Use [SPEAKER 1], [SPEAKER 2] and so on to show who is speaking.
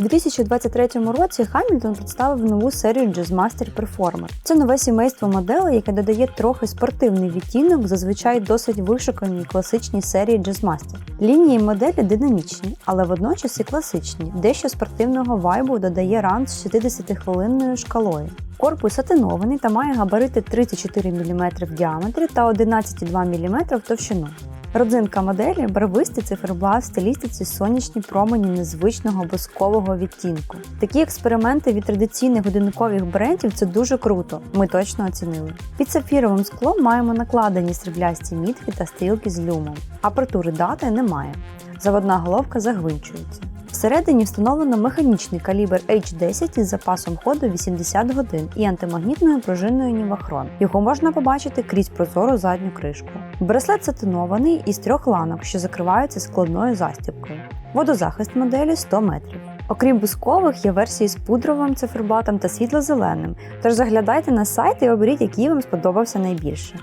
[SPEAKER 1] У 2023 році Hamilton представив нову серію Jazzmaster Performer. Це нове сімейство моделей, яке додає трохи спортивний відтінок, зазвичай досить вишуканій класичній серії Jazzmaster. Лінії моделі динамічні, але водночас і класичні. Дещо спортивного вайбу додає ран з 60-хвилинною шкалою. Корпус сатинований та має габарити 34 мм в діаметрі та 11,2 мм в товщину. Родзинка моделі барвисті циферблат в стилістиці сонячні промені незвичного блискового відтінку. Такі експерименти від традиційних годинникових брендів це дуже круто. Ми точно оцінили. Під сапфіровим склом маємо накладені сріблясті мітки та стрілки з люмом. Апертури дати немає. Заводна головка загвинчується. Всередині встановлено механічний калібр H10 із запасом ходу 80 годин і антимагнітною пружиною Нівахрон. Його можна побачити крізь прозору задню кришку. Браслет сатинований із трьох ланок, що закриваються складною застібкою. Водозахист моделі 100 метрів. Окрім бускових, є версії з пудровим циферблатом та світло-зеленим. Тож заглядайте на сайт і оберіть, який вам сподобався найбільше.